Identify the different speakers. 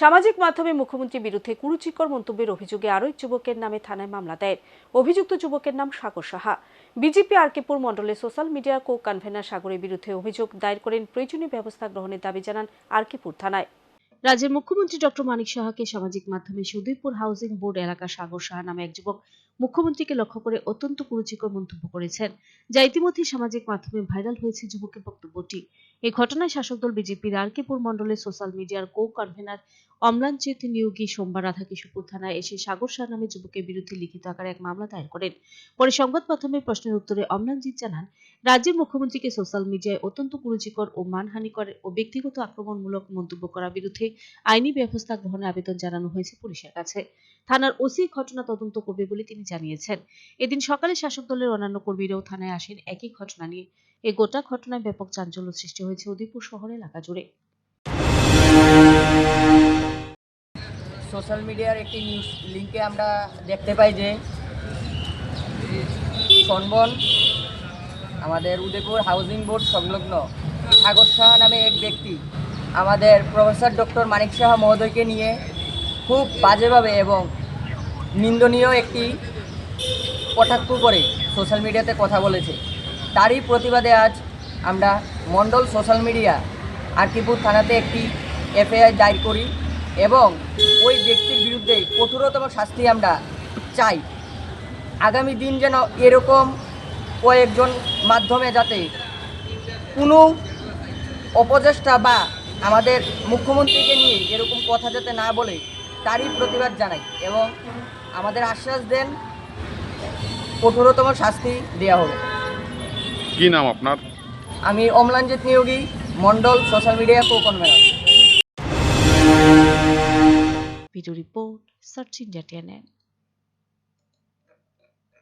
Speaker 1: সামাজিক মাধ্যমে মুখ্যমন্ত্রীর বিরুদ্ধে কুরুচিকর মন্তব্যের অভিযোগে আরও যুবকের নামে থানায় মামলা দেয়। অভিযুক্ত যুবকের নাম সাগর সাহা। বিজেপি আরকেপুর মণ্ডলের সোশ্যাল মিডিয়া কো কনভেনার সাগরের বিরুদ্ধে অভিযোগ দায়ের করেন প্রয়োজনীয় ব্যবস্থা গ্রহণের দাবি জানান আরকেপুর থানায়। রাজ্যের মুখ্যমন্ত্রী ডক্টর মানিক সাহাকে সামাজিক মাধ্যমে সুদীপুর হাউজিং বোর্ড এলাকা সাগর সাহা নামে এক যুবক মুখ্যমন্ত্রীকে লক্ষ্য করে অত্যন্ত কুরুচিকর মন্তব্য করেছেন। যা ইতিমধ্যে সামাজিক মাধ্যমে ভাইরাল হয়েছে যুবকের বক্তব্যটি। এই ঘটনায় শাসক দল বিজেপির আরকেপুর মণ্ডলের সোশ্যাল মিডিয়ার কো কনভেনার অম্লানচিত নিয়োগী সোমবার রাধাকিশোরপুর থানায় এসে সাগর শাহ নামে যুবকের বিরুদ্ধে লিখিত আকারে এক মামলা দায়ের করেন। পরে সংবাদ মাধ্যমের প্রশ্নের উত্তরে অম্লানজিৎ জানান, রাজ্যের মুখ্যমন্ত্রীকে সোশ্যাল মিডিয়ায় অত্যন্ত কুরুচিকর ও মানহানিকর ও ব্যক্তিগত আক্রমণমূলক মন্তব্য করার বিরুদ্ধে আইনি ব্যবস্থা গ্রহণের আবেদন জানানো হয়েছে পুলিশের কাছে। থানার ওসি ঘটনা তদন্ত করবে বলে তিনি জানিয়েছেন। এদিন সকালে শাসক দলের অন্যান্য কর্মীরাও থানায় আসেন। একই ঘটনা নিয়ে এই গোটা ঘটনায় ব্যাপক চাঞ্চল্য সৃষ্টি হয়েছে উদয়পুর শহর এলাকা জুড়ে।
Speaker 2: সোশ্যাল মিডিয়ার একটি নিউজ লিঙ্কে আমরা দেখতে পাই যে সনবন আমাদের উদয়পুর হাউজিং বোর্ড সংলগ্ন সাগর সাহা নামে এক ব্যক্তি, আমাদের প্রফেসর ডক্টর মানিক সাহা মহোদয়কে নিয়ে খুব বাজেভাবে এবং নিন্দনীয় একটি কটাক্ষ করে সোশ্যাল মিডিয়াতে কথা বলেছে। তারই প্রতিবাদে আজ আমরা মণ্ডল সোশ্যাল মিডিয়া আরকিপুর থানাতে একটি এফআইআর দায়ের করি এবং ওই ব্যক্তির বিরুদ্ধে কঠোরতম শাস্তি আমরা চাই। আগামী দিন যেন এরকম কয়েকজন মাধ্যমে যাতে কোনো অপচেষ্টা বা আমাদের মুখ্যমন্ত্রীকে নিয়ে এরকম কথা যাতে না বলে, তারই প্রতিবাদ জানাই এবং আমাদের আশ্বাস দেন কঠোরতম শাস্তি দেওয়া হবে।
Speaker 3: কি নাম আপনার?
Speaker 2: আমি অমলানজিৎ নিয়োগী মন্ডল সোশ্যাল মিডিয়া কো মেলা।
Speaker 1: Video report search India TNN